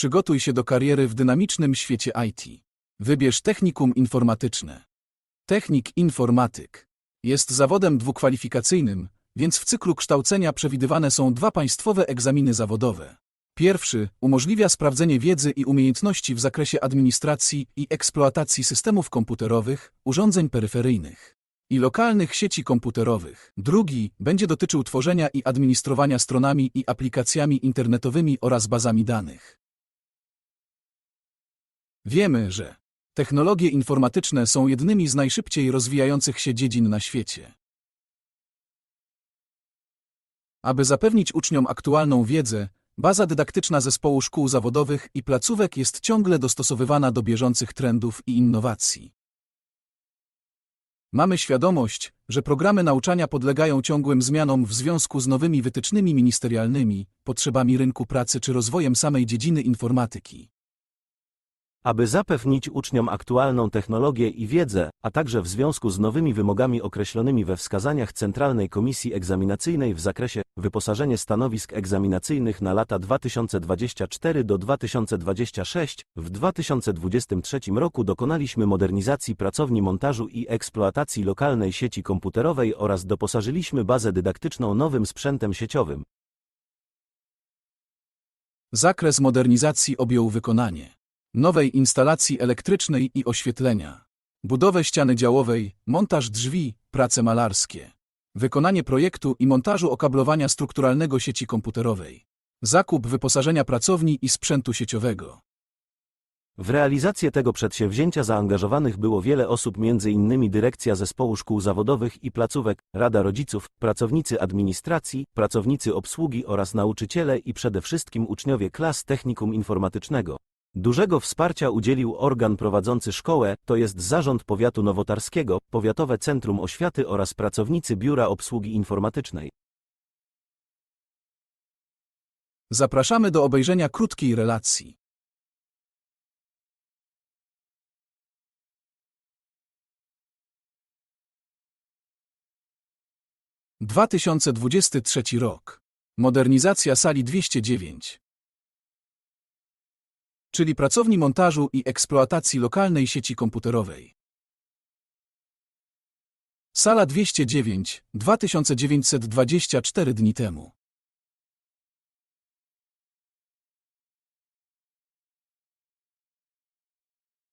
Przygotuj się do kariery w dynamicznym świecie IT. Wybierz technikum informatyczne. Technik informatyk jest zawodem dwukwalifikacyjnym, więc w cyklu kształcenia przewidywane są dwa państwowe egzaminy zawodowe. Pierwszy umożliwia sprawdzenie wiedzy i umiejętności w zakresie administracji i eksploatacji systemów komputerowych, urządzeń peryferyjnych i lokalnych sieci komputerowych. Drugi będzie dotyczył tworzenia i administrowania stronami i aplikacjami internetowymi oraz bazami danych. Wiemy, że technologie informatyczne są jednymi z najszybciej rozwijających się dziedzin na świecie. Aby zapewnić uczniom aktualną wiedzę, baza dydaktyczna zespołu szkół zawodowych i placówek jest ciągle dostosowywana do bieżących trendów i innowacji. Mamy świadomość, że programy nauczania podlegają ciągłym zmianom w związku z nowymi wytycznymi ministerialnymi, potrzebami rynku pracy czy rozwojem samej dziedziny informatyki. Aby zapewnić uczniom aktualną technologię i wiedzę, a także w związku z nowymi wymogami określonymi we wskazaniach Centralnej Komisji Egzaminacyjnej w zakresie wyposażenie stanowisk egzaminacyjnych na lata 2024 do 2026, w 2023 roku dokonaliśmy modernizacji pracowni montażu i eksploatacji lokalnej sieci komputerowej oraz doposażyliśmy bazę dydaktyczną nowym sprzętem sieciowym. Zakres modernizacji objął wykonanie nowej instalacji elektrycznej i oświetlenia, budowę ściany działowej, montaż drzwi, prace malarskie, wykonanie projektu i montażu okablowania strukturalnego sieci komputerowej, zakup wyposażenia pracowni i sprzętu sieciowego. W realizację tego przedsięwzięcia zaangażowanych było wiele osób m.in. Dyrekcja Zespołu Szkół Zawodowych i Placówek, Rada Rodziców, pracownicy administracji, pracownicy obsługi oraz nauczyciele i przede wszystkim uczniowie klas technikum informatycznego. Dużego wsparcia udzielił organ prowadzący szkołę, to jest Zarząd Powiatu Nowotarskiego, Powiatowe Centrum Oświaty oraz pracownicy Biura Obsługi Informatycznej. Zapraszamy do obejrzenia krótkiej relacji. Dwa tysiące dwudziesty trzeci rok. Modernizacja sali 209. Czyli pracowni montażu i eksploatacji lokalnej sieci komputerowej. Sala 209, 2924 dni temu.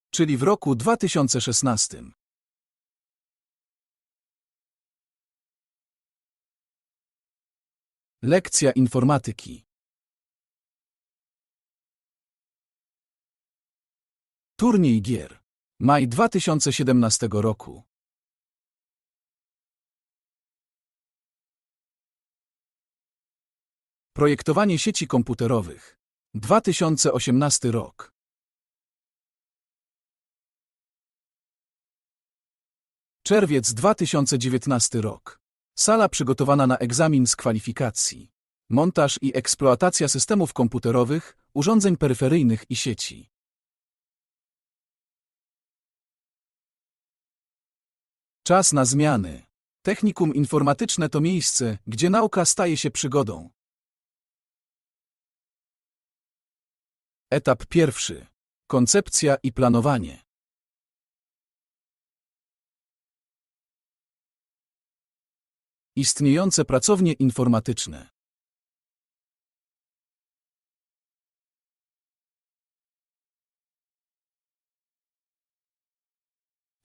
Czyli w roku 2016. Lekcja informatyki. Turniej gier. Maj 2017 roku. Projektowanie sieci komputerowych. 2018 rok. Czerwiec 2019 rok. Sala przygotowana na egzamin z kwalifikacji. Montaż i eksploatacja systemów komputerowych, urządzeń peryferyjnych i sieci. Czas na zmiany. Technikum informatyczne to miejsce, gdzie nauka staje się przygodą. Etap pierwszy. Koncepcja i planowanie. Istniejące pracownie informatyczne.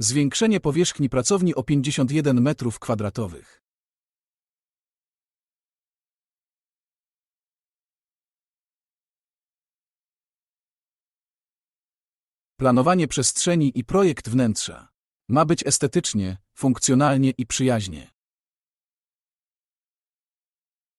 Zwiększenie powierzchni pracowni o 51 m2. Planowanie przestrzeni i projekt wnętrza. Ma być estetycznie, funkcjonalnie i przyjaźnie.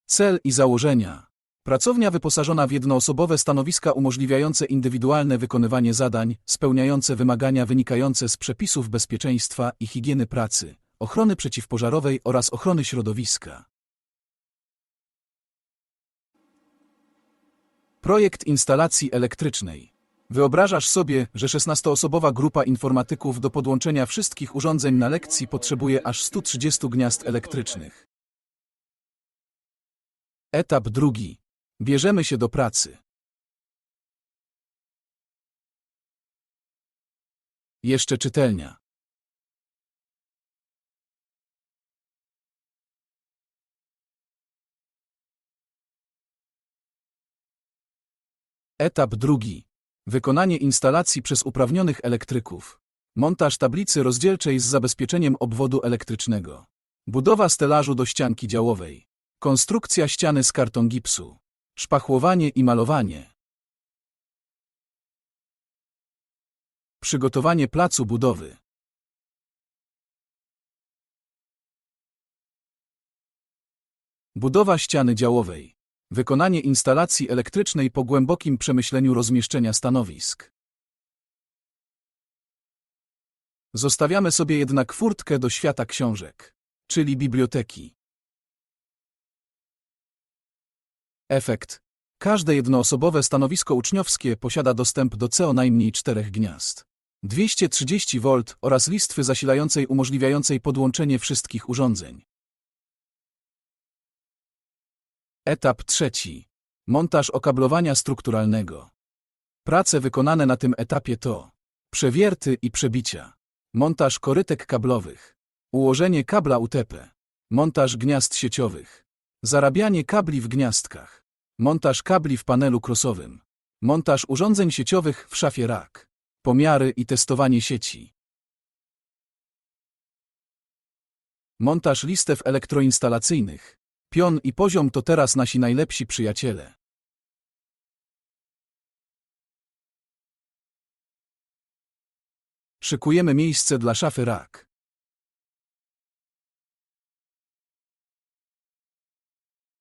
Cel i założenia. Pracownia wyposażona w jednoosobowe stanowiska umożliwiające indywidualne wykonywanie zadań, spełniające wymagania wynikające z przepisów bezpieczeństwa i higieny pracy, ochrony przeciwpożarowej oraz ochrony środowiska. Projekt instalacji elektrycznej. Wyobrażasz sobie, że 16-osobowa grupa informatyków do podłączenia wszystkich urządzeń na lekcji potrzebuje aż 130 gniazd elektrycznych. Etap drugi. Bierzemy się do pracy. Jeszcze czytelnia. Etap drugi. Wykonanie instalacji przez uprawnionych elektryków. Montaż tablicy rozdzielczej z zabezpieczeniem obwodu elektrycznego. Budowa stelażu do ścianki działowej. Konstrukcja ściany z karton gipsu. Szpachłowanie i malowanie. Przygotowanie placu budowy. Budowa ściany działowej. Wykonanie instalacji elektrycznej po głębokim przemyśleniu rozmieszczenia stanowisk. Zostawiamy sobie jednak furtkę do świata książek, czyli biblioteki. Efekt. Każde jednoosobowe stanowisko uczniowskie posiada dostęp do co najmniej czterech gniazd. 230 V oraz listwy zasilającej umożliwiającej podłączenie wszystkich urządzeń. Etap trzeci. Montaż okablowania strukturalnego. Prace wykonane na tym etapie to przewierty i przebicia, montaż korytek kablowych, ułożenie kabla UTP, montaż gniazd sieciowych, zarabianie kabli w gniazdkach, montaż kabli w panelu krosowym, montaż urządzeń sieciowych w szafie rack, pomiary i testowanie sieci. Montaż listew elektroinstalacyjnych. Pion i poziom to teraz nasi najlepsi przyjaciele. Szykujemy miejsce dla szafy rak.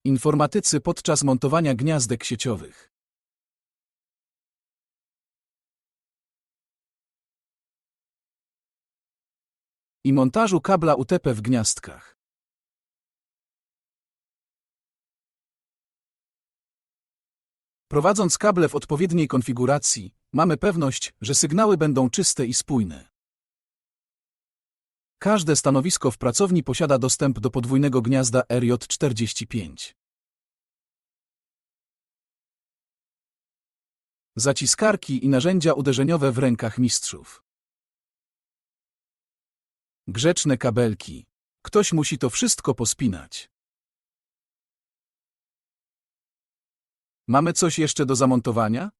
Informatycy podczas montowania gniazdek sieciowych. I montażu kabla UTP w gniazdkach. Prowadząc kable w odpowiedniej konfiguracji, mamy pewność, że sygnały będą czyste i spójne. Każde stanowisko w pracowni posiada dostęp do podwójnego gniazda RJ45. Zaciskarki i narzędzia uderzeniowe w rękach mistrzów. Grzeczne kabelki. Ktoś musi to wszystko pospinać. Mamy coś jeszcze do zamontowania?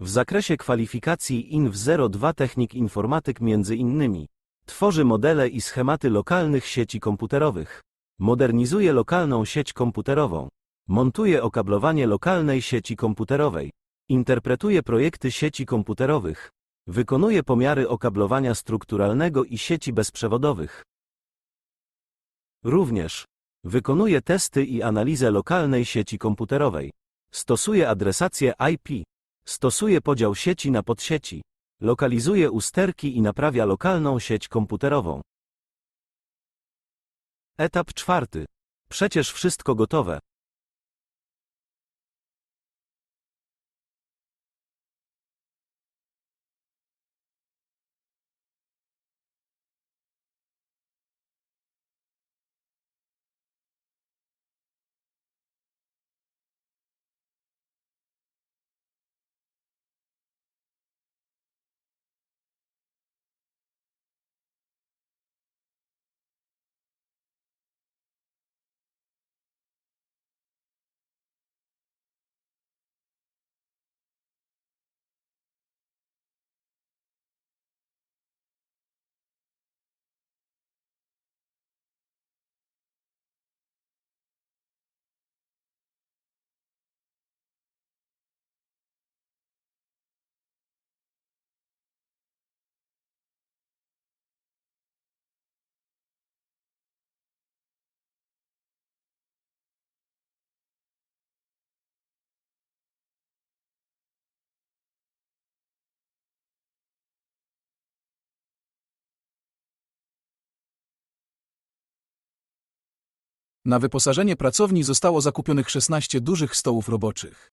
W zakresie kwalifikacji INW02 Technik Informatyk między innymi tworzy modele i schematy lokalnych sieci komputerowych, modernizuje lokalną sieć komputerową, montuje okablowanie lokalnej sieci komputerowej, interpretuje projekty sieci komputerowych, wykonuje pomiary okablowania strukturalnego i sieci bezprzewodowych. Również wykonuje testy i analizę lokalnej sieci komputerowej, stosuje adresację IP, stosuje podział sieci na podsieci, lokalizuje usterki i naprawia lokalną sieć komputerową. Etap czwarty. Przecież wszystko gotowe. Na wyposażenie pracowni zostało zakupionych 16 dużych stołów roboczych.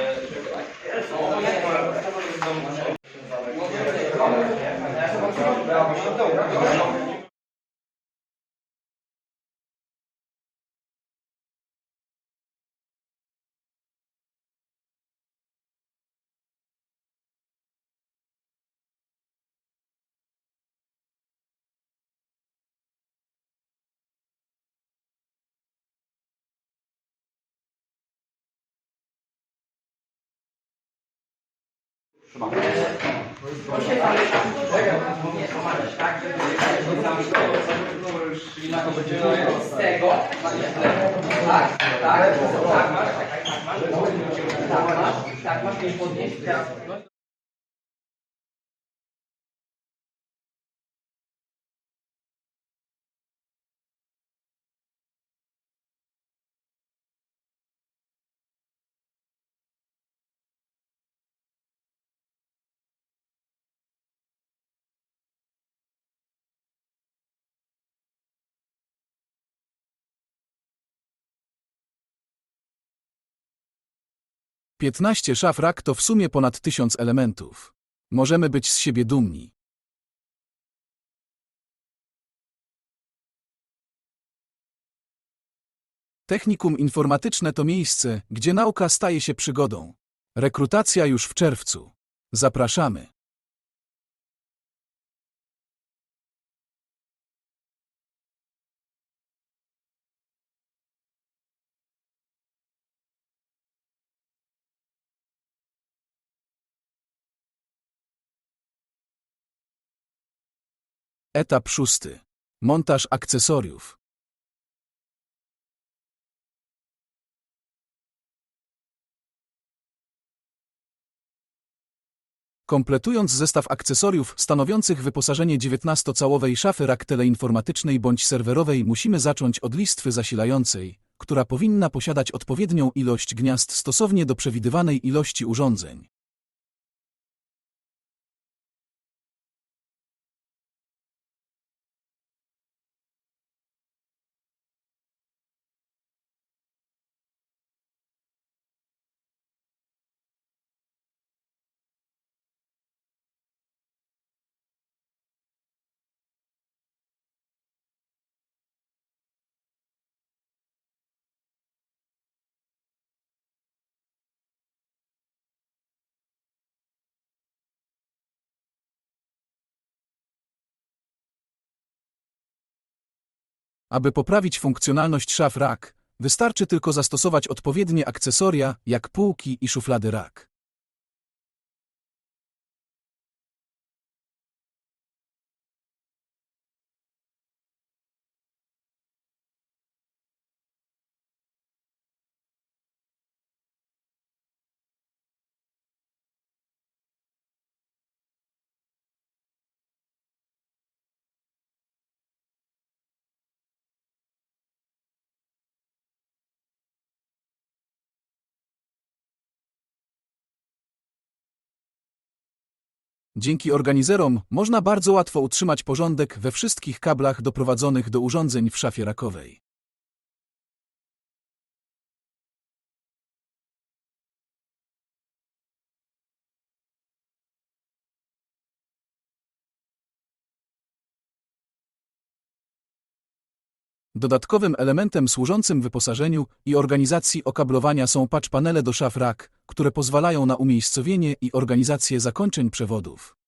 Z tego, tak, tak, tak masz, tak masz, tak masz, tak masz, nie podnieść, teraz podnieść. Piętnaście szaf rak to w sumie ponad tysiąc elementów. Możemy być z siebie dumni. Technikum informatyczne to miejsce, gdzie nauka staje się przygodą. Rekrutacja już w czerwcu. Zapraszamy. Etap szósty. Montaż akcesoriów. Kompletując zestaw akcesoriów stanowiących wyposażenie 19-całowej szafy rak teleinformatycznej bądź serwerowej musimy zacząć od listwy zasilającej, która powinna posiadać odpowiednią ilość gniazd stosownie do przewidywanej ilości urządzeń. Aby poprawić funkcjonalność szaf rak, wystarczy tylko zastosować odpowiednie akcesoria, jak półki i szuflady rak. Dzięki organizerom można bardzo łatwo utrzymać porządek we wszystkich kablach doprowadzonych do urządzeń w szafie rakowej. Dodatkowym elementem służącym wyposażeniu i organizacji okablowania są patch panele do szaf rack, które pozwalają na umiejscowienie i organizację zakończeń przewodów.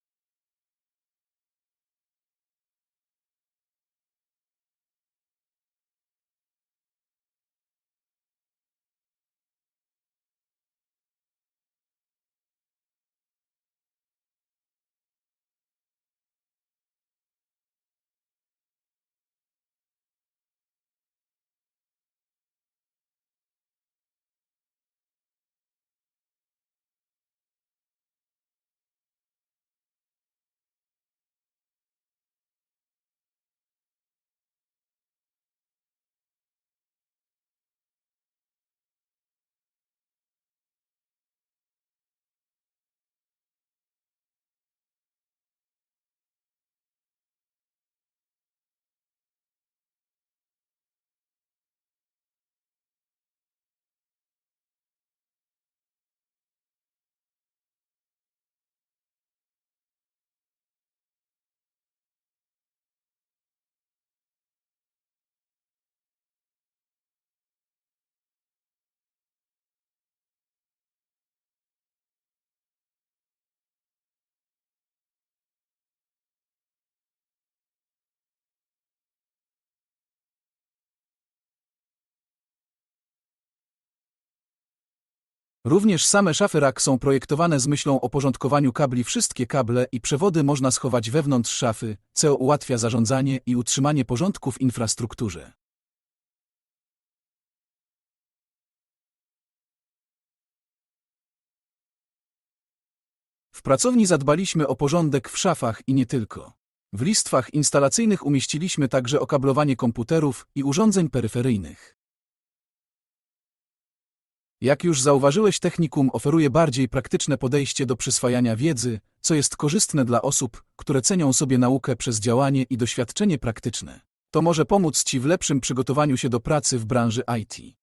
Również same szafy rack są projektowane z myślą o porządkowaniu kabli. Wszystkie kable i przewody można schować wewnątrz szafy, co ułatwia zarządzanie i utrzymanie porządku w infrastrukturze. W pracowni zadbaliśmy o porządek w szafach i nie tylko. W listwach instalacyjnych umieściliśmy także okablowanie komputerów i urządzeń peryferyjnych. Jak już zauważyłeś, technikum oferuje bardziej praktyczne podejście do przyswajania wiedzy, co jest korzystne dla osób, które cenią sobie naukę przez działanie i doświadczenie praktyczne. To może pomóc Ci w lepszym przygotowaniu się do pracy w branży IT.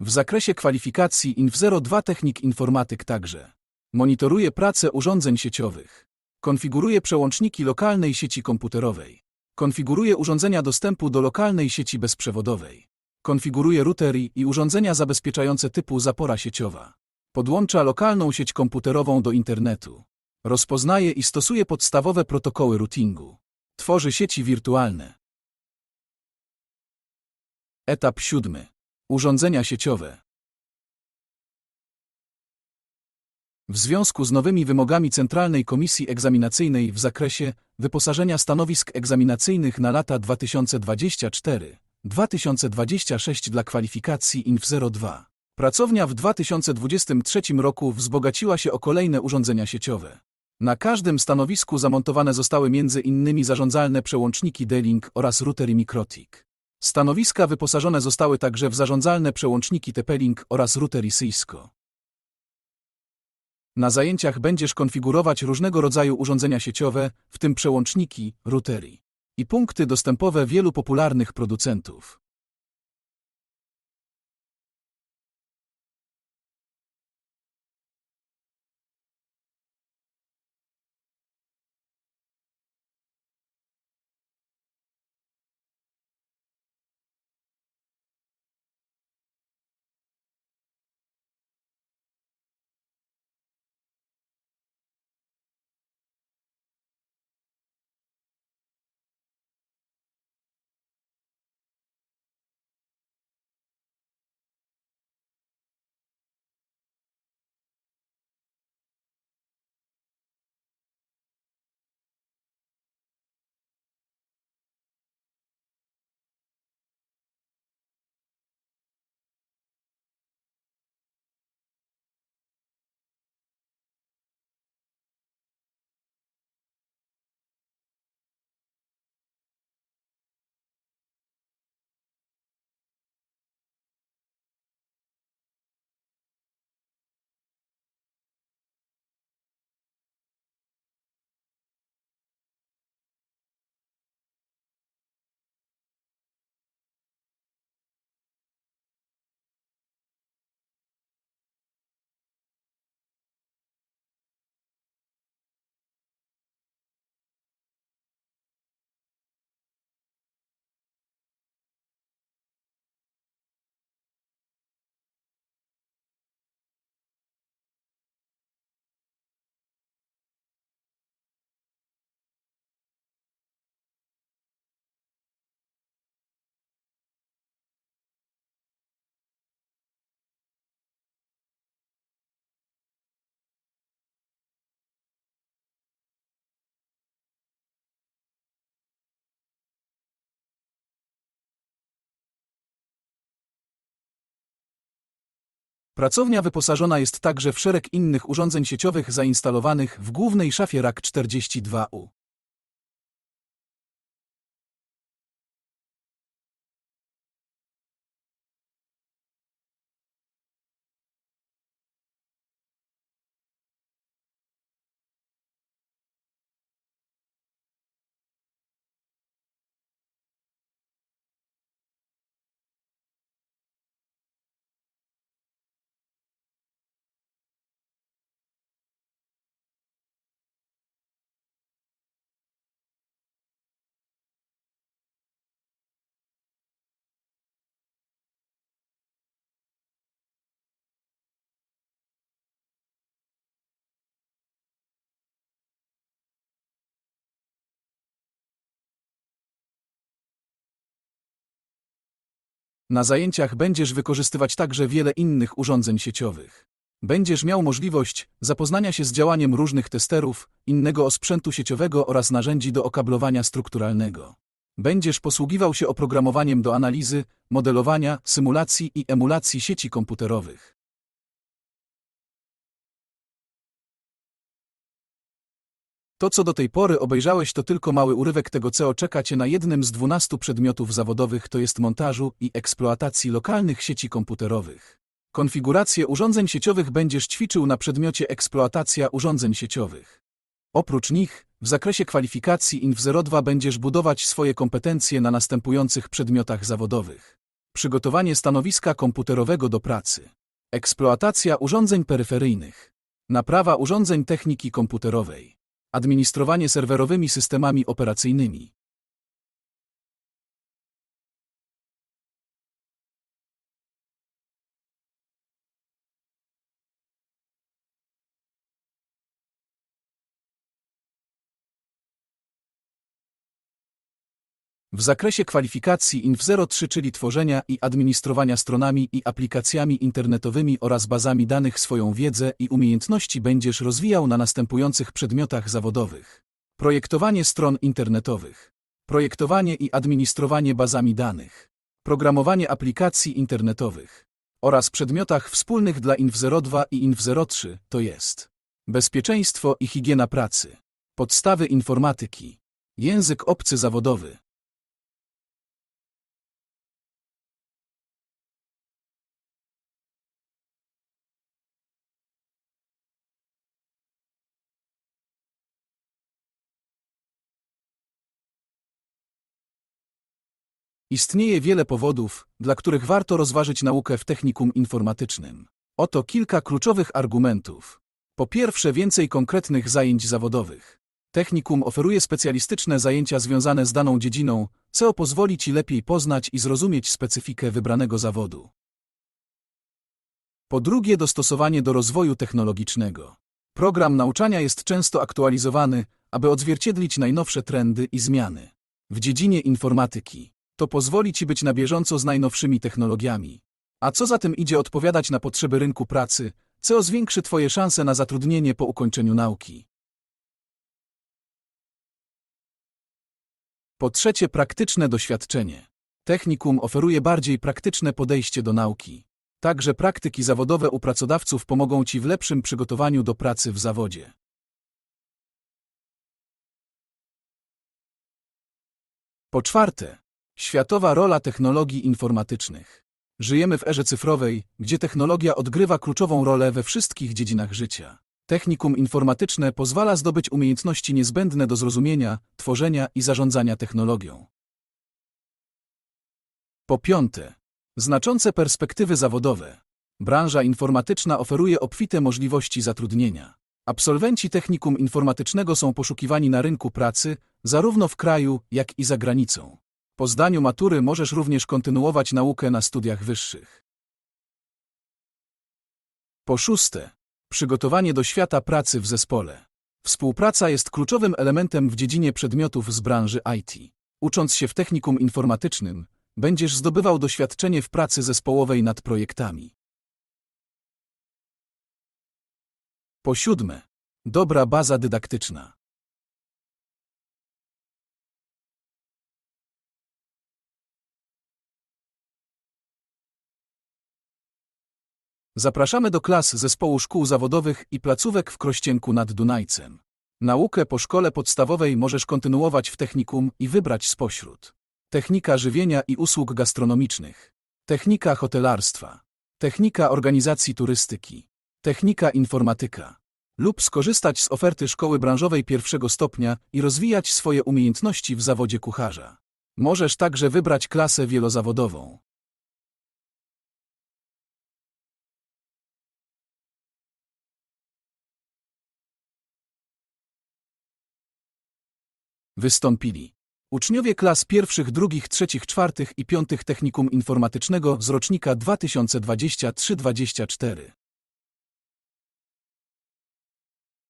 W zakresie kwalifikacji INF02 Technik Informatyk także monitoruje pracę urządzeń sieciowych, konfiguruje przełączniki lokalnej sieci komputerowej, konfiguruje urządzenia dostępu do lokalnej sieci bezprzewodowej, konfiguruje routery i urządzenia zabezpieczające typu zapora sieciowa, podłącza lokalną sieć komputerową do internetu, rozpoznaje i stosuje podstawowe protokoły routingu, tworzy sieci wirtualne. Etap siódmy. Urządzenia sieciowe. W związku z nowymi wymogami Centralnej Komisji Egzaminacyjnej w zakresie wyposażenia stanowisk egzaminacyjnych na lata 2024-2026 dla kwalifikacji INF02, pracownia w 2023 roku wzbogaciła się o kolejne urządzenia sieciowe. Na każdym stanowisku zamontowane zostały innymi zarządzalne przełączniki D-Link oraz routery Mikrotik. Stanowiska wyposażone zostały także w zarządzalne przełączniki TP-Link oraz routery Cisco. Na zajęciach będziesz konfigurować różnego rodzaju urządzenia sieciowe, w tym przełączniki, routery i punkty dostępowe wielu popularnych producentów. Pracownia wyposażona jest także w szereg innych urządzeń sieciowych zainstalowanych w głównej szafie RAK 42U. Na zajęciach będziesz wykorzystywać także wiele innych urządzeń sieciowych. Będziesz miał możliwość zapoznania się z działaniem różnych testerów, innego osprzętu sieciowego oraz narzędzi do okablowania strukturalnego. Będziesz posługiwał się oprogramowaniem do analizy, modelowania, symulacji i emulacji sieci komputerowych. To, co do tej pory obejrzałeś, to tylko mały urywek tego, co czeka Cię na jednym z 12 przedmiotów zawodowych, to jest montażu i eksploatacji lokalnych sieci komputerowych. Konfigurację urządzeń sieciowych będziesz ćwiczył na przedmiocie eksploatacja urządzeń sieciowych. Oprócz nich, w zakresie kwalifikacji INF02 będziesz budować swoje kompetencje na następujących przedmiotach zawodowych. Przygotowanie stanowiska komputerowego do pracy. Eksploatacja urządzeń peryferyjnych. Naprawa urządzeń techniki komputerowej. Administrowanie serwerowymi systemami operacyjnymi. W zakresie kwalifikacji INF03, czyli tworzenia i administrowania stronami i aplikacjami internetowymi oraz bazami danych swoją wiedzę i umiejętności będziesz rozwijał na następujących przedmiotach zawodowych. Projektowanie stron internetowych. Projektowanie i administrowanie bazami danych. Programowanie aplikacji internetowych. Oraz przedmiotach wspólnych dla INF02 i INF03, to jest bezpieczeństwo i higiena pracy, podstawy informatyki, język obcy zawodowy, Istnieje wiele powodów, dla których warto rozważyć naukę w technikum informatycznym. Oto kilka kluczowych argumentów. Po pierwsze, więcej konkretnych zajęć zawodowych. Technikum oferuje specjalistyczne zajęcia związane z daną dziedziną, co pozwoli Ci lepiej poznać i zrozumieć specyfikę wybranego zawodu. Po drugie, dostosowanie do rozwoju technologicznego. Program nauczania jest często aktualizowany, aby odzwierciedlić najnowsze trendy i zmiany. W dziedzinie informatyki to pozwoli Ci być na bieżąco z najnowszymi technologiami. A co za tym idzie odpowiadać na potrzeby rynku pracy, co zwiększy Twoje szanse na zatrudnienie po ukończeniu nauki. Po trzecie, praktyczne doświadczenie. Technikum oferuje bardziej praktyczne podejście do nauki. Także praktyki zawodowe u pracodawców pomogą Ci w lepszym przygotowaniu do pracy w zawodzie. Po czwarte, Światowa rola technologii informatycznych. Żyjemy w erze cyfrowej, gdzie technologia odgrywa kluczową rolę we wszystkich dziedzinach życia. Technikum informatyczne pozwala zdobyć umiejętności niezbędne do zrozumienia, tworzenia i zarządzania technologią. Po piąte, znaczące perspektywy zawodowe. Branża informatyczna oferuje obfite możliwości zatrudnienia. Absolwenci technikum informatycznego są poszukiwani na rynku pracy, zarówno w kraju, jak i za granicą. Po zdaniu matury możesz również kontynuować naukę na studiach wyższych. Po szóste, przygotowanie do świata pracy w zespole. Współpraca jest kluczowym elementem w dziedzinie przedmiotów z branży IT. Ucząc się w technikum informatycznym, będziesz zdobywał doświadczenie w pracy zespołowej nad projektami. Po siódme, dobra baza dydaktyczna. Zapraszamy do klas Zespołu Szkół Zawodowych i Placówek w Krościenku nad Dunajcem. Naukę po szkole podstawowej możesz kontynuować w technikum i wybrać spośród technika żywienia i usług gastronomicznych, technika hotelarstwa, technika organizacji turystyki, technika informatyka lub skorzystać z oferty szkoły branżowej pierwszego stopnia i rozwijać swoje umiejętności w zawodzie kucharza. Możesz także wybrać klasę wielozawodową. Wystąpili uczniowie klas pierwszych, drugich, trzecich, czwartych i piątych Technikum Informatycznego z rocznika 2023-24.